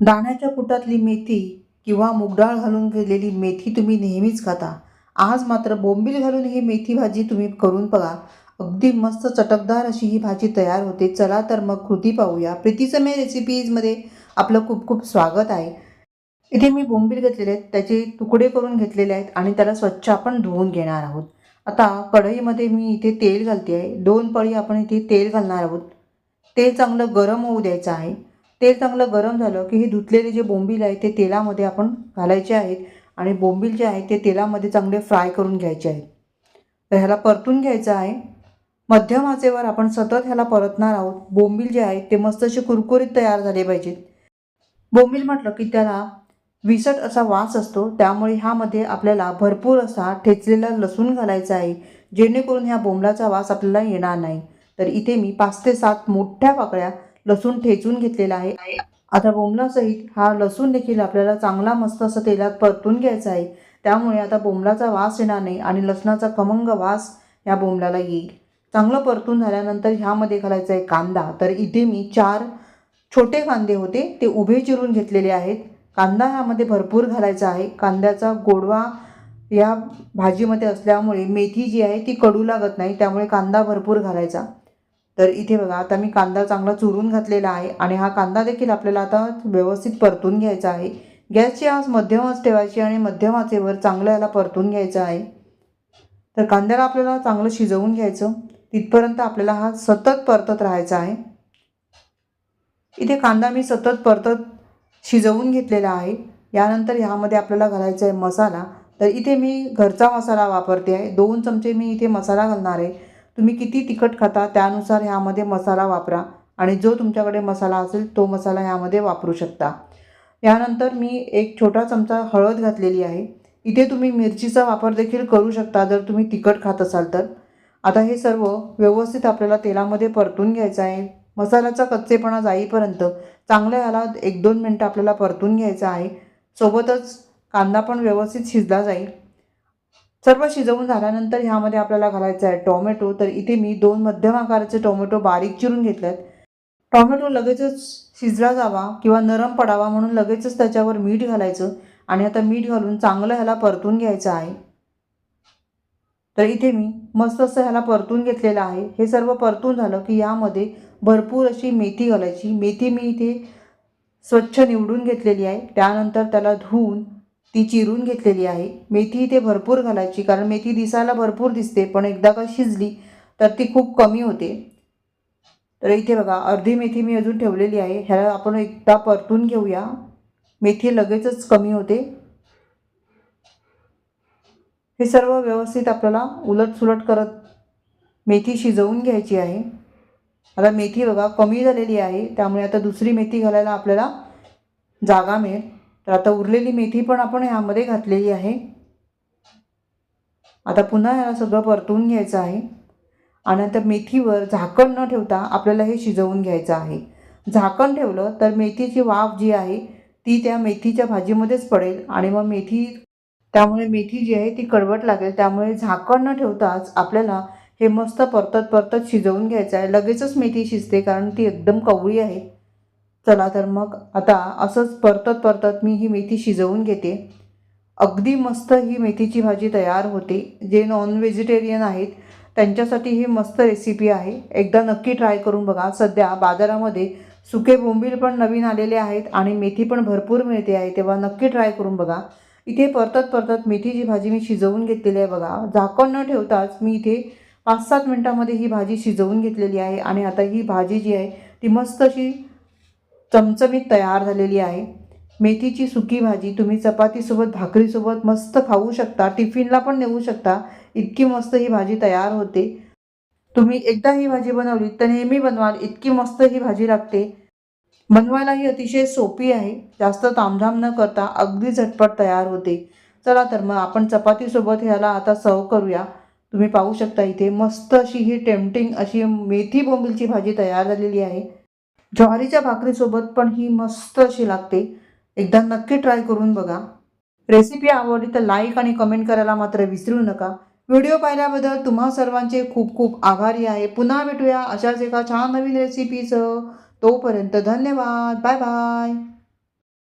दाण्याच्या कुटातली मेथी किंवा मुगडाळ घालून केलेली मेथी तुम्ही नेहमीच खाता. आज मात्र बोंबील घालून ही मेथी भाजी तुम्ही करून बघा. अगदी मस्त चटकदार अशी ही भाजी तयार होते. चला तर मग कृती पाहूया. प्रीतीसमय रेसिपीजमध्ये आपलं खूप खूप स्वागत आहे. इथे मी बोंबील घेतलेले आहेत. त्याचे तुकडे करून घेतलेले आहेत आणि त्याला स्वच्छ आपण धुवून घेणार आहोत. आता कढईमध्ये मी इथे तेल घालते आहे. दोन पळी आपण इथे तेल घालणार आहोत. तेल चांगलं गरम होऊ द्यायचं आहे. तेल चांगलं गरम झालं की ही धुतलेले जे बोंबील आहे ते तेलामध्ये आपण घालायचे आहेत आणि बोंबील जे आहे ते तेलामध्ये चांगले फ्राय करून घ्यायचे आहेत. तर ह्याला परतून घ्यायचं आहे. मध्यम आचेवर आपण सतत ह्याला परतणार आहोत. बोंबील जे आहेत ते मस्त असे कुरकुरीत तयार झाले पाहिजेत. बोंबील म्हटलं की त्याला विसट असा वास असतो. त्यामुळे ह्यामध्ये आपल्याला भरपूर असा ठेचलेला लसूण घालायचा आहे. जेणेकरून ह्या बोंबलाचा वास आपल्याला येणार नाही. तर इथे मी पाच ते सात मोठ्या पाकळ्या लसूण ठेचून घेतलेला आहे. आता बोंबलासहित हा लसूण देखील आपल्याला चांगला मस्त असं तेलात परतून घ्यायचा आहे. त्यामुळे आता बोंबलाचा वास येणार नाही आणि लसणाचा खमंग वास या बोंबलाला येईल. चांगलं परतून झाल्यानंतर ह्यामध्ये घालायचा आहे कांदा. तर इथे मी चार छोटे कांदे होते ते उभे चिरून घेतलेले आहेत. कांदा ह्यामध्ये भरपूर घालायचा आहे. कांद्याचा गोडवा या भाजीमध्ये असल्यामुळे मेथी जी आहे ती कडू लागत नाही त्यामुळे कांदा भरपूर घालायचा. तर इथे बघा आता मी कांदा चांगला चुरून घातलेला आहे आणि हा कांदा देखील आपल्याला आता व्यवस्थित परतून घ्यायचा आहे. गॅसची आज मध्यम ठेवायची आणि मध्यम आचेवर चांगलं याला परतून घ्यायचं आहे. तर कांद्याला आपल्याला चांगलं शिजवून घ्यायचं. तिथपर्यंत आपल्याला हा सतत परतत राहायचा आहे. इथे कांदा मी सतत परतत शिजवून घेतलेला आहे. यानंतर ह्यामध्ये आपल्याला घालायचा आहे मसाला. तर इथे मी घरचा मसाला वापरते आहे. दोन चमचे मी इथे मसाला घालणार आहे. तुम्ही किती तिखट खाता त्यानुसार ह्यामध्ये मसाला वापरा आणि जो तुमच्याकडे मसाला असेल तो मसाला ह्यामध्ये वापरू शकता. यानंतर मी एक छोटा चमचा हळद घातलेली आहे. इथे तुम्ही मिरचीचा वापर देखील करू शकता जर तुम्ही तिखट खात असाल तर. आता हे सर्व व्यवस्थित आपल्याला तेलामध्ये परतून घ्यायचं आहे. मसाल्याचा कच्चेपणा जाईपर्यंत चांगलं याला एक दोन मिनटं आपल्याला परतून घ्यायचं आहे. सोबतच कांदा पण व्यवस्थित शिजला जाईल. सर्व शिजवून झाल्यानंतर ह्यामध्ये आपल्याला घालायचं आहे टोमॅटो. तर इथे मी दोन मध्यम आकाराचे टोमॅटो बारीक चिरून घेतले आहेत टोमॅटो लगेचच शिजला जावा किंवा नरम पडावा म्हणून लगेचच त्याच्यावर मीठ घालायचं आणि आता मीठ घालून चांगलं ह्याला परतून घ्यायचं आहे. तर इथे मी मस्त असं ह्याला परतून घेतलेलं आहे. हे सर्व परतून झालं की यामध्ये भरपूर अशी मेथी घालायची. मेथी मी इथे स्वच्छ निवडून घेतलेली आहे. त्यानंतर त्याला धुवून ती चिरून घेतलेली आहे. मेथी इथे भरपूर घालायची कारण मेथी दिसायला भरपूर दिसते पण एकदा का शिजली तर ती खूप कमी होते. तर इथे बघा अर्धी मेथी मी अजून ठेवलेली आहे. ह्याला आपण एकदा परतून घेऊया. मेथी लगेचच कमी होते. हे सर्व व्यवस्थित आपल्याला उलटसुलट करत मेथी शिजवून घ्यायची आहे. आता मेथी बघा कमी झालेली आहे. त्यामुळे आता दुसरी मेथी घालायला आपल्याला जागा मिळेल. तर आता उरलेली मेथी पण आपण ह्यामध्ये घातलेली आहे. आता पुन्हा ह्याला सगळं परतून घ्यायचं आहे. आणि नंतर मेथीवर झाकण न ठेवता आपल्याला हे शिजवून घ्यायचं आहे. झाकण ठेवलं तर मेथीची वाफ जी आहे ती त्या मेथीच्या भाजीमध्येच पडेल आणि मग मेथी त्यामुळे मेथी जी आहे ती कडवट लागेल. त्यामुळे झाकण न ठेवताच आपल्याला हे मस्त परतत परतत शिजवून घ्यायचं आहे. लगेचच मेथी शिजते कारण ती एकदम कवळी आहे. चला तर मग आता असंच परतत परतत मी ही मेथी शिजवून घेते. अगदी मस्त ही मेथीची भाजी तयार होते. जे नॉन व्हेजिटेरियन आहेत त्यांच्यासाठी ही मस्त रेसिपी आहे. एकदा नक्की ट्राय करून बघा. सध्या बाजारामध्ये सुके बोंबील पण नवीन आलेले आहेत आणि मेथी पण भरपूर मिळते आहे. तेव्हा नक्की ट्राय करून बघा. इथे परतत परतत मेथीची भाजी मी शिजवून घेतलेली आहे बघा. झाकण न ठेवताच मी इथे पाच सात मिनटामध्ये ही भाजी शिजवून घेतलेली आहे. आणि आता ही भाजी जी आहे ती मस्त अशी चमचमीत तयार झालेली आहे. मेथीची सुकी भाजी तुम्ही चपातीसोबत भाकरीसोबत मस्त खाऊ शकता टिफिनला पण नेऊ शकता. इतकी मस्त ही भाजी तयार होते. तुम्ही एकदा ही भाजी बनवली तर नेहमी बनवाल इतकी मस्त ही भाजी लागते. बनवायला ही अतिशय सोपी आहे. जास्त तामझाम न करता अगदी झटपट तयार होते. चला तर मग आपण चपातीसोबत ह्याला आता सर्व करूया. तुम्ही पाहू शकता इथे मस्त अशी ही टेम्पटिंग अशी मेथी बोंबिलची भाजी तयार झालेली आहे. ज्वारीच्या भाकरीसोबत पण ही मस्त अशी लागते. एकदा नक्की ट्राय करून बघा. रेसिपी आवडली तर लाईक आणि कमेंट करायला मात्र विसरू नका. व्हिडिओ पाहिल्याबद्दल तुम्हा सर्वांचे खूप खूप आभारी आहे. पुन्हा भेटूया अशाच एका छान नवीन रेसिपीचं तोपर्यंत धन्यवाद. Bye bye.